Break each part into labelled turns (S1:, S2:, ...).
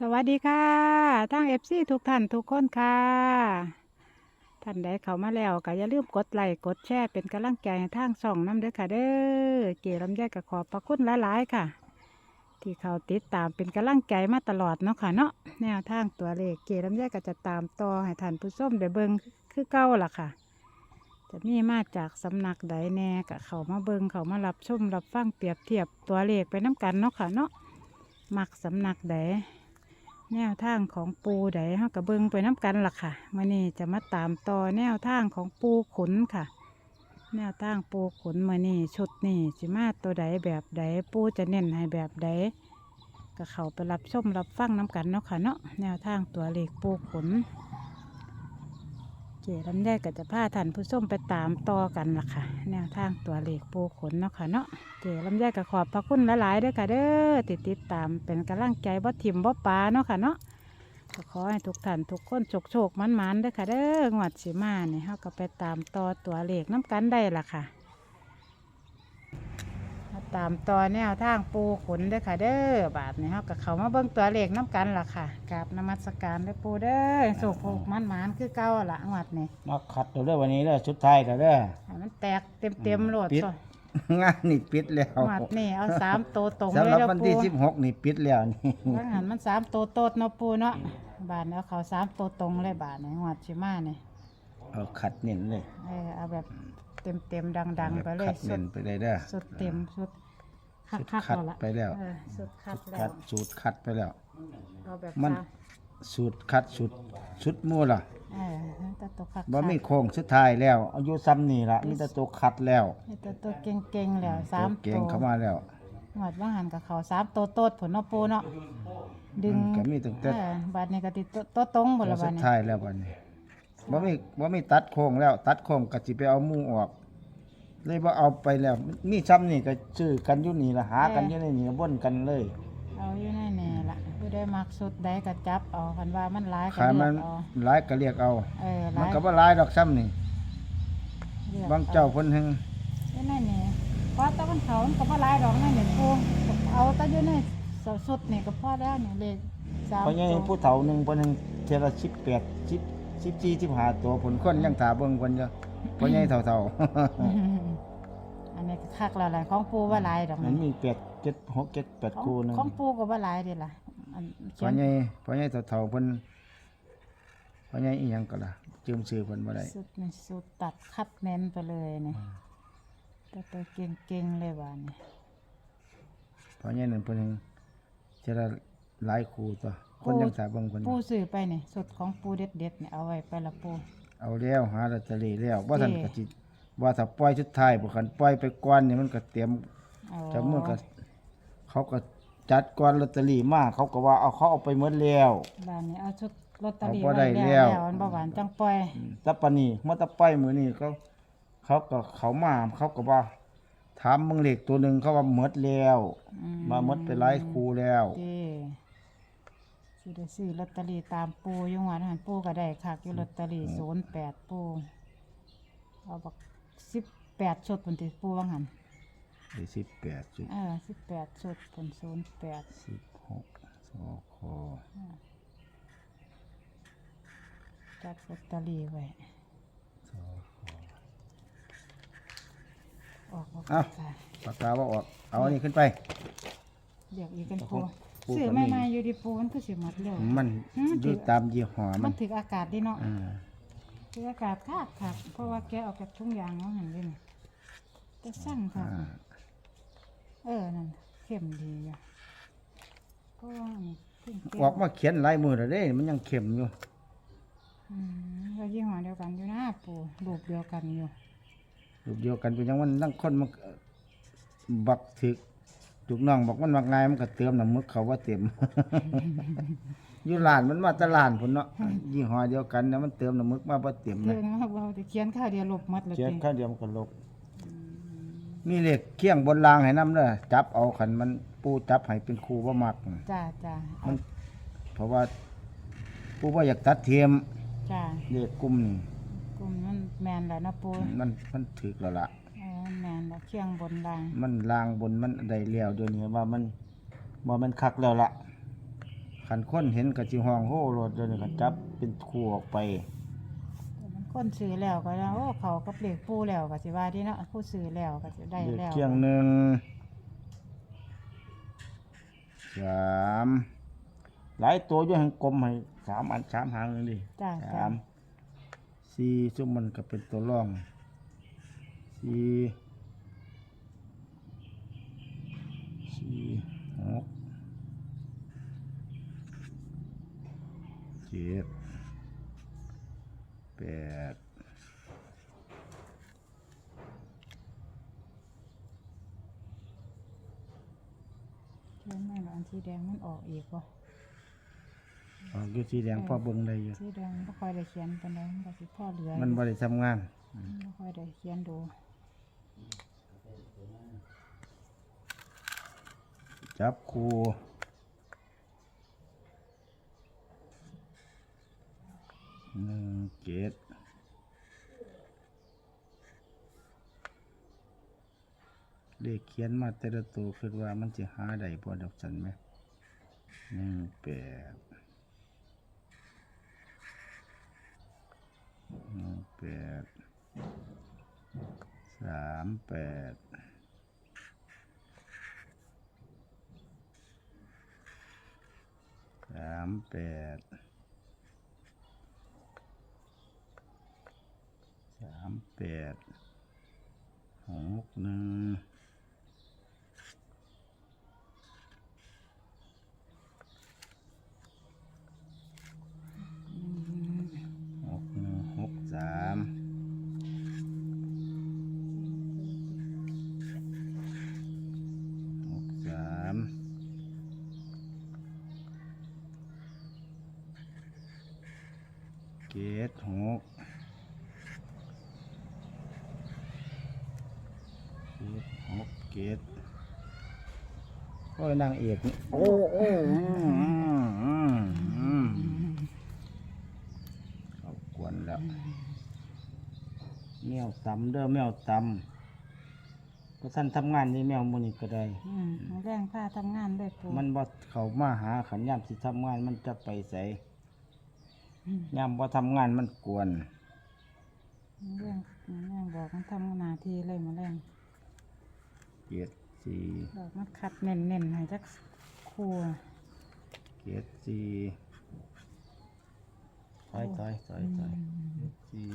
S1: สวัสดีค่ะทั้งเอฟซีทุกท่านทุกคนค่ะ ท่านใดเข้ามาแล้วก็อย่าลืมกดไลค์กดแชร์เป็นกำลังใจให้ทางช่องน้ำเด้อค่ะเด้อเกลำไยก็ขอบพระคุณหลายๆค่ะ ที่เขาติดตามเป็นกำลังใจมาตลอดเนาะค่ะเนาะแนวทางตัวเลขเกลำไยก็จะตามต่อให้ท่านผู้ชมได้เบิ่งคือเก่าล่ะค่ะ จะมีมาจากสำนักใดแน่ก็เขามาเบิ่งเขามารับชมรับฟังเปรียบเทียบตัวเลขไปน้กันเนาะค่ะเนาะมักสำนักใด แนวทางของปูไดเฮากระเบิงไปน้ำกันล่ะค่ะมื่อนี้จะมาตามต่อแนวทางของปูขนค่ะ แนวทางปูขนมื่อนี้ชุดนี้สิมาตัวใดแบบใดปูจะเน้นให้แบบใดก็เข้าไปรับชมรับฟังน้ำกันเนาะค่ะเนาะแนวทางตัวเลขปูขน เจลำได้ก็จะพาท่านผู้ชมไปตามต่อกันล่ะค่ะ แนวทางตัวเลขปูขนเนาะค่ะเนาะเจลำได้ก็ขอบพระคุณหลายๆด้วยค่ะเด้อติดติดตามเป็นกำลังใจบ่ทิมบ่ปลาเนาะค่ะเนาะก็ขอให้ทุกท่านทุกคนโชคโชคมันมันๆด้วยค่ะเด้องวดสีมาเนี่ยเขาก็ไปตามต่อตัวเลขน้ำกันได้ล่ะค่ะ ตามต่อแนวทางปูขนเด้อค่ะเด้อบาทนี่เฮาก็เข้ามาเบิ่งตัวเลขน้ำกันล่ะค่ะกราบนมัสการเด้อปูเด้อโชคโชคมันมันๆคือเก่าล่ะงวดนี่
S2: มาขัดเราเด้อวันนี้เด้อชุดไทายเราเด้อ
S1: ให้มันแตกเต็มเต็มๆโหลด
S2: ปิด
S1: ซะ
S2: งานนี่ปิดแล้ว
S1: หมัดนี่เอาสามโตวตรง
S2: สำ
S1: เล
S2: หรับ
S1: ยเนาะ
S2: วัน
S1: ปู
S2: ที่สิบหกนี่ปิดแล้วนี่
S1: ว่าหันมันสามโตวโตดเนาะปูเนาะบาทเอาเขาสามโตวตรงเลยบาทนี่หวัดชิมาเนี่ย
S2: เอาขัดเน้นเลย
S1: เออเอาแบบเต็มเต็มๆดังๆไปเลย
S2: ขัด
S1: สุ
S2: เน้
S1: ด
S2: นไปเลยเด้อ
S1: สุดเต็มสุด คัด
S2: สุด
S1: คัด
S2: คัด
S1: เอาละ
S2: ไปแล้ว
S1: เออสุดคัดแล้
S2: ขั
S1: ว
S2: ดสูตรคัดไปแล้ว
S1: เอาแบบ
S2: มัน
S1: สาม
S2: สูตรคัดสูตรชุดมู่ล่ะ
S1: เออแต่ตัวคัด
S2: บ่มีโค้งสุดท้ายแล้วอายุซ้ำนี่ล่ะมีแต่ตัวคัดแล้ว
S1: มีแต่ตัวเก่งๆแล้วสาม
S2: ตัวเก่
S1: ตั
S2: ง
S1: ว
S2: เข้ามาแล้ว
S1: หวัดว่าหันกับเขาสามโตวโตดผลเนาะปูเนาะดึง
S2: มันก็มีตั้งแต่
S1: เออบาทนี้ก็ติดตัวตรงหมด
S2: ตัว
S1: ละ
S2: สุ
S1: บาท
S2: ด
S1: นี้
S2: ท้ายแล้วบัดนี้บ่มีบ่มีตัดโค้งแล้ว ตัดโค้งก็สิไปเอาหมู่ออก เลยบ่เอาไปแล้ว มีซ้ำนี่ก็ชื่อกันอยู่นี่ล่ะหากันอยู่ในนี่วนกันเลย
S1: เอาอยู่ในนี่ละผู้ได้มักสุดใดก็จับเอาคันว่ามันหลายก็
S2: ขาย
S1: เลื
S2: มั
S1: อนกเอา
S2: หลายก็เรียกเอา
S1: เออห
S2: มั
S1: ลานย
S2: ก็บ่หลายดอกซ้ำนี่
S1: เลือก
S2: บางเจ้าเพิ่นหึง
S1: อยู่ในนี่เพราะแตะวันเขามันก็บ่หลายดอกนั่นนี่ปูเอาแต่อยู่ในสุดนี่ก็พอแล้วนี่เลขสาม
S2: เพราะยัง
S1: ตัว
S2: ผู้เฒ่าหนึงเพิ่นหึงเทอละ18 10 14 15ตัวผลคนยังถาเบิ่งเพิ่นอยู่เพราะยังเฒ่า
S1: อันนี้ก็คักแล้วหลายของปูว่าหลายดอก
S2: ๆมัน
S1: นี่
S2: มี8 7 6 7 8
S1: ของ
S2: คู่หนึง
S1: ของปูก็บ่หลายเด้ล่ะอัน
S2: เพราะยังเพราะยังเฒ่าๆเพิ่นเพราะยังอีหยังก็ล่ะจืมชื่อเพิ่นบ่ได้
S1: สุดนี่สุดตัดคัดเน้นไปเลยนี่แต่ตัวเก่งๆเลยว่านี่
S2: เพราะยังนั่นเพิ่นหึงเทอละหลายคู่ตัวคนยังถาเบิ่งเพิ่น
S1: ปูซื้อไปนี่สุดของปูเด็ดๆนี่เอาไว้ไปละปู
S2: เอาแล้วหาลอตเตอรี่แล้วว่าท่าน
S1: เด้
S2: ก็สิว่าถ้าปล่อยชุดท้ายบ่คันปล่อยไปก่อนนี่มันก็เตรียม
S1: เอา
S2: จากเมื่อก็เขาก็จัดก่อนลอตเตอรี่มาเขาก็ว่าเอาเขาเอาไปหมดแล้ว
S1: บ้านนี้เอาชุดลอตเตอรี่
S2: เอาบ่ได้
S1: ไว้
S2: แล้ว
S1: แล้วมันบ่หวานจังปล่อย
S2: แตะปานนี้เมื่อตะปล่อยมื้อนี้เขาเขาก็เขามาเขาก็ว่าถามมึงเลขตัวหนึงเขาว่าหมดแล้ว
S1: อื
S2: มาหมดไปหลายคูแล้ว
S1: เด้ สิได้ซื้อลอตเตอรี่ตามปูอยู่หวานหันปูก็ได้คักอยู่ลอตเตอรี่08ปูเอาบัก18ชุดพุ่นติปูว่าหั่น
S2: ได้18จุด
S1: เออ18ชุดพุ่น08
S2: 16สอคอ
S1: จัดลอตเตอรี่ไว้
S2: สอคอ
S1: ออกบ่
S2: เอ้า
S1: ค่ะ
S2: ปากกาว่าออก เอาอันนี้ขึ้นไป
S1: เรียกอีกกัน
S2: เอาข
S1: ปู
S2: อง ปู
S1: ซื้อ
S2: ก็มี
S1: ใหม่ๆอยู่ดิปูมันคือสิหมดเร็ว
S2: มัน
S1: อืม
S2: อยู่ตามยี่ห้อ
S1: มั
S2: มันน
S1: ถึงอากาศดีเนาะ
S2: อ่า
S1: ถืออากาศคาดค่ะเพราะว่าแกออกจากทุ่งยางแล้วเห็นดินแต่สั่งค่ะ
S2: อ่า
S1: เออ นั่นเข้มดีอยู่เพราะว่านี่เพิ่งแอ
S2: อกมาเขียนลายมือแล้วเด้ มันยังเข้มอยู่
S1: อืมก็ยี่ห้อเดียวกันอยู่นะปูรูปเดียวกันอยู่
S2: รูปเดียวกันเป็นยังมันนั่งคนมันบักถึก ลูกน้องบอกมันมักง่ายมันก็เติมน้ำมึกเขาว่าเต็ม อยู่ร้านมันมาแตลาดพุ่นเนาะยี่ห้อเดียวกันนะมันเติมน้ำมึกมาบ่เต็ม
S1: เพื่
S2: นะ
S1: อนว่าเราจะเขียนข้าวเดียวลบหมัดเลย
S2: เขียน
S1: ติ
S2: ข้าวเดียวมันก็ลบมีเลขเคียงบนรางให้นำเด้อจับเอาขันมันปูจับให้เป็นครูบ่มัก
S1: จ้าจ้าเอา
S2: มัน เพราะว่าปูบ่อยากตัดเทียม
S1: จ้า
S2: เลขกลุ่มนี่
S1: กลุ่มมันแมนแล้วนะปู
S2: มันมันถึกแล้วล่ะ
S1: เออ แมนแล้วเคียงบนราง
S2: มันลางบนมันได้แล้วเดี๋ยวนี้ว่ามันว่ามันคักแล้วล่ะขันคนเห็นกะจิห้องโห่รถเดี๋ยวนี้ก็จับเป็นคู่ออกไป
S1: แต่มันคนซื้อแล้วก็แล้วโอ้เขากับเลขปูแล้วก็สิว่าที่เนาะผู้ซื้อแล้วก็สิได้
S2: เด็ก
S1: แล้ว
S2: เที่ยงหนึ่งสามหลายตัวอยู่ให้กลมให้สามอันสามหางเลยดิ
S1: จ้า
S2: สา
S1: จ้าม
S2: สี่ซุมมันก็เป็นตัวร่อง สี่สี่หกเจ็ดแปด
S1: เขียนไม่หรอกอันสีแดงมันออกอีกบ่
S2: ออกอยู่สีแดงพอเบิ่งได้อยู่
S1: สีแดงบ่ค่อยได้เขียนปานใดมันก็สิพ่อเหลือ
S2: มันบ่ได้ทำงาน
S1: บ่ค่อยได้เขียนดู
S2: จับครูหนึ่งเจ็ดเลขเขียนมาแต่ละตัวคือว่ามันจะหาได้บ่ดอกสันไหมหนึ่งแปดหนึ่งแปดสามแปด สามแปดสามแปดหกหนึ่งหกหนึ่งหกสามหกสามเกตหกเกตหก เกตโอ้ยนางเอกนี่โอ้โอ้อืมอืมอืมอืมเขากวนแล้วแมวตำเด้อแมวตำก็ท่านทำงานนี่แมวมูนี่ก็ได้
S1: อืมมันแรงค่าทำงานด้วยปู
S2: มันบ่เขามาหาขันยามสิทำงานมันจะไปใส่
S1: อืม
S2: ยามบ่ทำงานมันกวน
S1: มันแรงมันแรงบอกมันทำหน้าที่เลยมันแรง
S2: เจ็ดสี่
S1: บอกมันคัดเน้นๆให้จักคู่อะ
S2: เจ็ดสี่ถอยถอยถอยถอยเจ็ดสี่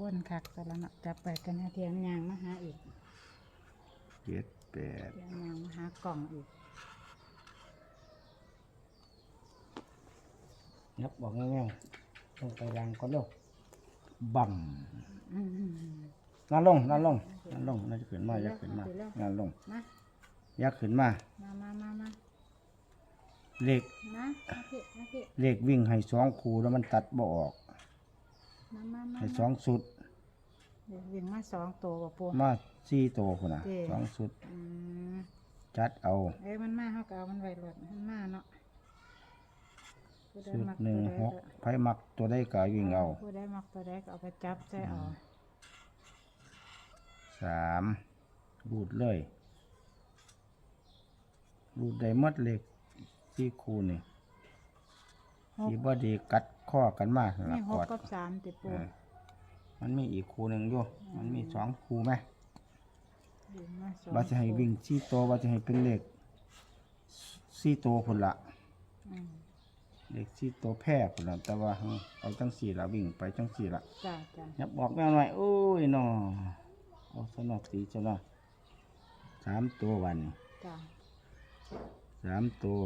S1: วนคักแต่ละเนาะจับไปกันนะเทียงยางมาหาอีก
S2: เจ็ดแปด
S1: เทียงยางมาหากล่องอีก
S2: นับบอกง่ายๆลงไปรังก็ลงบั่ม
S1: อืม
S2: นั่นลงนั่นลงนั่นลงนั่นจะขึ้นมายักขึ้นมานั่นลง
S1: มา
S2: ยักขึ้นมา
S1: มามามามา
S2: เลข
S1: มามาพี่มาพี่
S2: เลขวิ่งให้สองคูแล้วมันตัดบ่ออก
S1: มามามา
S2: ให้สองสุด
S1: เดี๋ยววิ่งมาสองตัวกับปู
S2: มาสี่ตัวคนน่ะ
S1: เจ้
S2: สองสุด
S1: อืม
S2: จัดเอา
S1: เอ้ยมันมาเขาก็เอามันไว้รถมันมาเนาะผู้ใด
S2: สุด
S1: มัก
S2: หนึ่ง
S1: ตัวใด
S2: หกไผมักตัวได้กาวิ่งเอา
S1: ผู้ใดมักตัวใดก็เอาไปจับใส่เอา
S2: สามรูดเลยรูดได้หมดเลขที่คูนี่
S1: หก
S2: ที่บ่ดีกัดข้อกันมากละ
S1: นี่ห
S2: ก
S1: ก
S2: อด
S1: กับสามติปู
S2: เออมันมีอีกคูหนึ่งอยู่มันมีสองคูไหม
S1: วิ่งมาสอง
S2: ว่าจะให้วิ่งสี่ตัวว่าจะให้เป็นเลขสี่ตัวคนละ
S1: อืม
S2: เลขสี่ตัวแพร่คนละแต่ว่าเอาจังสี่ละวิ่งไปจังสี่ละ
S1: จ้าจ้า
S2: ยับบอกแม่หน่อยโอ้ยนอ เอาสนอกสีจะนอสามตัววันนี้
S1: จ้า
S2: สามตัว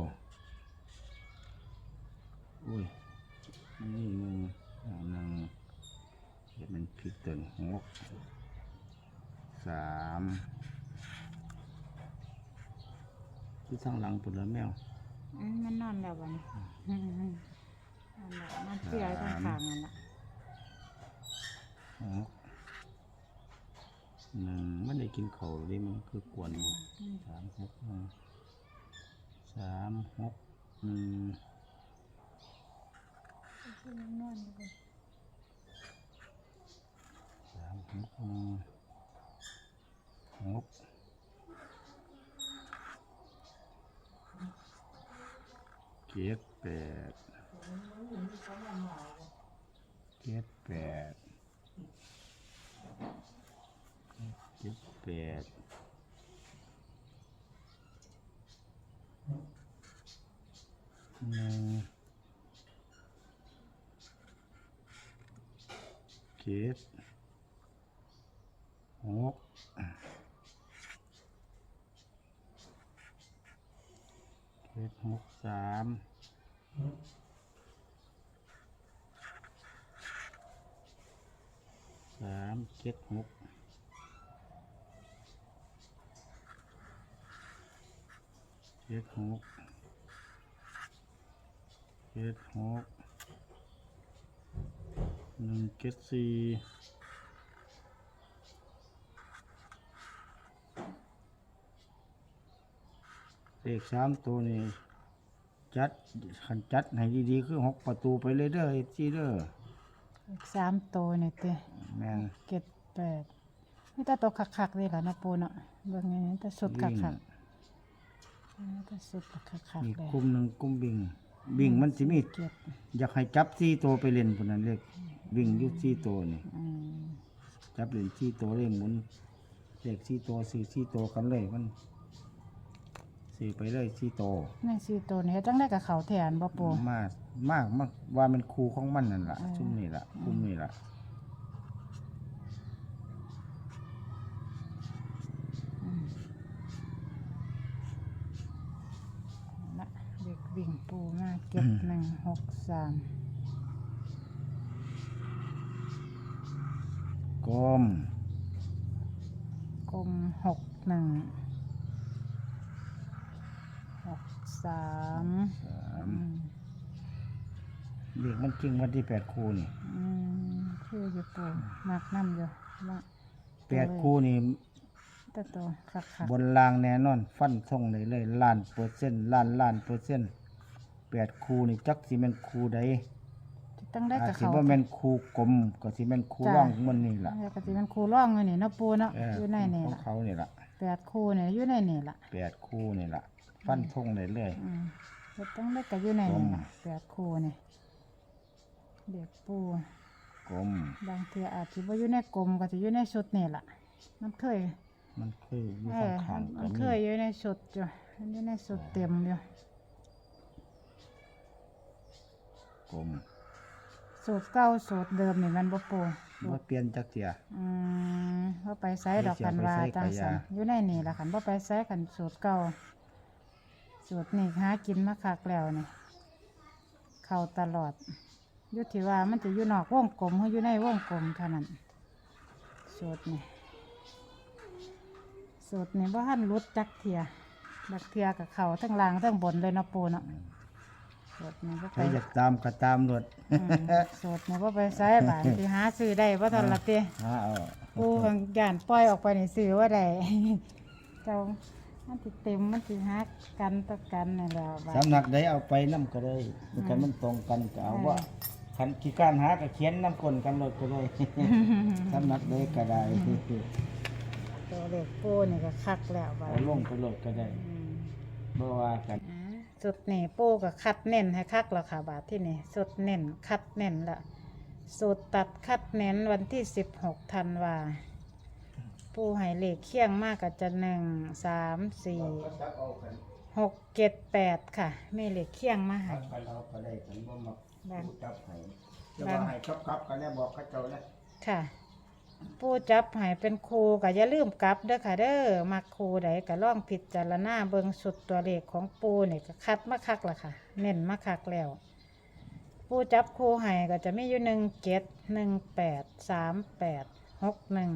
S2: อุ้ย นี่หนึ่งเอาหนึ่งเห็นมันผิดตัวนี่หกสามที่ทางหลังปุ่นแล้วแมว
S1: อืมมันนอนแล้ววันนี้อืมอืมนั่นแหละมันเสียทั้งขางนั่นแหละ
S2: หก หนึ่งไม่ได้กินเขาวเลยมันคือกวนอยู่
S1: อืม
S2: สามหกหนึ่งสามหกหนึ่ง
S1: มันนอนอยู่
S2: สามหกหนึ่งหกเจ็ดแปดเจ็ดแปดเจ็ด แปดหนึ่งเจ็ดหกเจ็ดหกสามสามเจ็ดหก จ็ดหกเจ็ดหกหนึ่งเจ็ดสี่เลขสามตัวนี่จัดขันจัดให้ดีๆคือหกประตูไปเลยเด้อจีเด้อ
S1: อีกสามตัวนี่เต้
S2: แม่น
S1: เจ็ดแปดนี่แต่ตัวคักๆเลยล่ะนะปูเนาะเบิ่งนี่แต่สุดคั
S2: วิ่ง
S1: กๆนี่แต่สุดคัก
S2: มี
S1: ๆเลย
S2: กลุ่มหนึ่งกลุ่มบิ่งบิ่งมันสิมี
S1: เจ็ด
S2: อยากให้จับสี่ตัวไปเล่นพุ่นนั้นเลขวิ่งอยู่สี่ตัวนี่
S1: อืม
S2: จับเล่นสี่ตัวเลขหมุนเลขสี่ตัวสี่สี่ตัวกันเลยมันสี่ไปเลยสี่ตัว
S1: ในสี่ตัวนี้จังได้กับเขาแทนบ่ปู
S2: มากมากมากว่ามันครูของมันนั่นล่ะ
S1: อ่า
S2: ชุ่มนี่ล่ะกลุ่มนี่ล่ะ
S1: นะเด็กวิ่งปูมา เก็บหนึ่งหกสาม
S2: กลม
S1: กลมหกหนึ่งหกสาม
S2: สาม
S1: อืม
S2: เลขมันจริงวันที่แปดครูนี่
S1: อืมคืออยู่ปูมักน้ำอยู่ว่า
S2: แปดคู่นี่
S1: แต่ตัวคักคัก
S2: บนรางแน่นอน ฟันทงเลยเลยล้านเปอร์เซ็นต์ล้านล้านเปอร์เซ็นต์ แปดคู่นี่จักสิแม่นคู่ใด
S1: ตั้งได้
S2: อาจ
S1: กับ
S2: สิ
S1: เขา
S2: ว่าแม่นคู่กลมก็สิแม่นคู่
S1: จ้ะ
S2: ร่องมันนี่ล่ะ
S1: ปกติมันครูร่องอยู่นี่เนาะปูเนาะ
S2: เออ
S1: อยู่ในนี่
S2: ของ
S1: ล่ะ
S2: เขานี่ล่ะ
S1: แปดคู่เนี่ยอยู่ในนี่ล่ะ
S2: แปดคู่นี่ล่ะฟันทงเลยเลย
S1: อืมก็ตั้งได้กับอยู่ในนี่ล่ะ
S2: กลม
S1: แปดคู่เนี่ยเด็กปู
S2: กลม
S1: บางทีอาจจะว่าอยู่ในกลมก็จะอยู่ในชุดนี่ล่ะมันเคย
S2: มันเคยอยู่
S1: เอ
S2: ข้าง
S1: อ
S2: ข้าง
S1: มัน
S2: ก็
S1: เค
S2: มี
S1: ยอยู่ในชุดอยู่มันอยู่ในชุดเต็มอยู่
S2: กลม
S1: สูตรเก่าสูตรเดิมนี่มันบ่ปู
S2: บ่เปลี่ยนจักเทีย
S1: อืมว่าไปไสดอก
S2: ไปเสีย
S1: กันว่า
S2: ไปไส
S1: จังสัน
S2: กะยา
S1: อยู่ในนี่ล่ะคันว่าไปไสกันสูตรเก่าสูตรนี่หากินมาคักแล้วนี่เข้าตลอดอยุที่ว่ามันจะอยู่นอกวงกลมหรืออยู่ในวงกลมเท่านั้นสูตรนี่สูตรนี่ว่าหันรุดจักเทียบักเทียกับเขาทั้งล่างทั้งบนเลยเนาะปูเนาะ สูตรนี่ว่า
S2: ใค
S1: ไป
S2: รอยากตามก็ตามรถ
S1: อืมสูตรนี่ว่าไปไสบานที่หาซื้อได้ว่าทันละเต้
S2: หาเอา
S1: ปูบางย่านปล่อยออกไปในสื่อว่าใดเจ้ามันสิเต็มมันสิฮักกันต่อกันนี่แหละบาด
S2: สำนักใดเอาไปนํก็ได้มันมันตรงกันก็เอาว่าคันขี้การหาก็เขียนน้ำกลนกันรถก็ได้ สำนักใดก็ได้
S1: ตัวเล็กปูนี่ก็คักแล้วบาด
S2: เอาลงไปรถก็ได้
S1: อืม
S2: บ่ว่ากัน
S1: อ่า สุดนี่ปูก็คัดเน้นให้คักแล้วค่ะบาทที่นี่สุดเน้นคัดเน้นละสูตรตัดคัดเน้นวันที่สิบหกธันวาปูให้เลขเคียงมากก็จะหนึ่งสามสี่หกเจ็ดแปดค่ะไม่เลขเคียงมาให้
S2: กันเอาก็ได้กันบ่มัก
S1: บาง
S2: จับให้จะว่าให้ครับครับกันแล้วบอกเขาเจ้านะ
S1: ค่ะ ปูจับหายเป็นครูก็อย่าลืมกลับเด้อค่ะเด้อมักครูใดก็ล่องผิดจารณาเบิงสุดตัวเลขของปูนี่ก็คัดมาคักละค่ะ เน้นมาคักแล้ว ปูจับครูหายก็จะมีอยู่หนึ่งเจ็ดหนึ่งแปดสามแปดหกหนึ่ง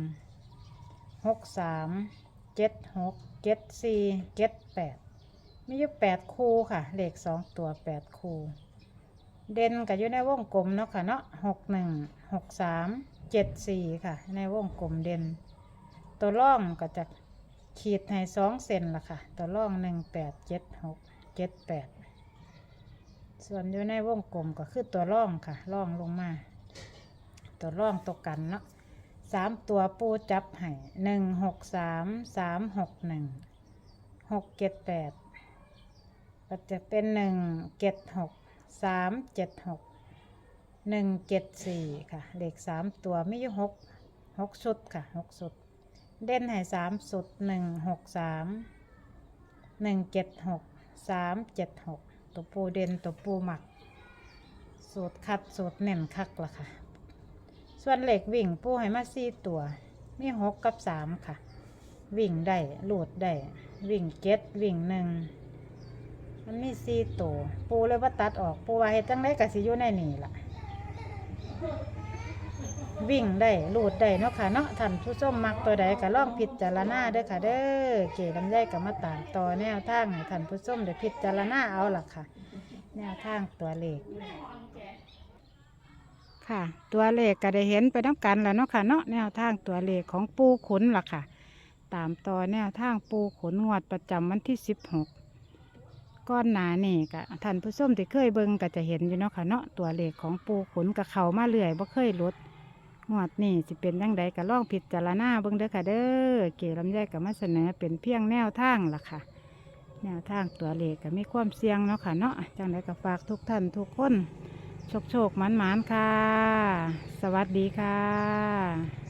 S1: หกสามเจ็ดหกเจ็ดสี่เจ็ดแปดมีอยู่แปดคู่ค่ะ เลขสองตัวแปดคู่ เด่นก็อยู่ในวงกลมเนาะค่ะเนาะหกหนึ่งหกสาม เจ็ดสี่ค่ะ ในวงกลมเด่น ตัวร่องก็จะขีดให้สองเซนละค่ะ ตัวร่องหนึ่งแปดเจ็ดหกเจ็ดแปดส่วนอยู่ในวงกลมก็คือตัวร่องค่ะร่องลงมา ตัวร่องตัวกันเนาะสามตัวปูจับให้หนึ่งหกสามสามหกหนึ่งหกเจ็ดแปดก็จะเป็นหนึ่งเจ็ดหกสามเจ็ดหก หนึ่งเจ็ดสี่ค่ะ เลขสามตัวไม่อยู่หกหกชุดค่ะหกชุด เด่นให้สามสุดหนึ่งหกสามหนึ่งเจ็ดหกสามเจ็ดหกตัวปูเด่นตัวปูหมัก สูตรคัดสูตรเน่นคักละค่ะ ส่วนเหล็กวิ่งปูให้มาสี่ตัว มีหกกับสามค่ะ วิ่งได้หลูดได้ วิ่งเก็ตวิ่งหนึ่งมันมีสี่ตัว ปูเลยว่าตัดออก ปูว่าเฮ็ดจังไดก็สิอยู่ในนี่ล่ะ วิ่งได้ลูดได้เนาะค่ะเนาะท่านผู้ชมมักตัวใดก็ลองพิจารณาเด้อค่ะเด้อเก๋ลำไยก็มาตามต่อแนวทางให้ท่านผู้ชมได้พิจารณาเอาล่ะค่ะ แนวทางตัวเลขค่ะ ตัวเลขก็ได้เห็นไปน้ำกันแล้วเนาะค่ะเนาะแนวทางตัวเลขของปูขุนล่ะค่ะ ตามต่อแนวทางปูขุนงวดประจำวันที่สิบหก ก้อนหนานี่กะท่านผู้ชมที่เคยเบิ่งก็จะเห็นอยู่เนาะค่ะเนาะตัวเลขของปูขนกับเขามาเรื่อยบ่เคยลดงวดนี่สิเป็นยังไงก็ลองพิจารณาเบิ่งเด้อค่ะเด้อเก๋ลำไยก็มาเสนอเป็นเพียงแนวทางล่ะค่ะ แนวทางตัวเลขก็มีความเสี่ยงเนาะค่ะเนาะจังไดก็ฝากทุกท่านทุกคนโชคโชคหมันหมานๆค่ะ สวัสดีค่ะ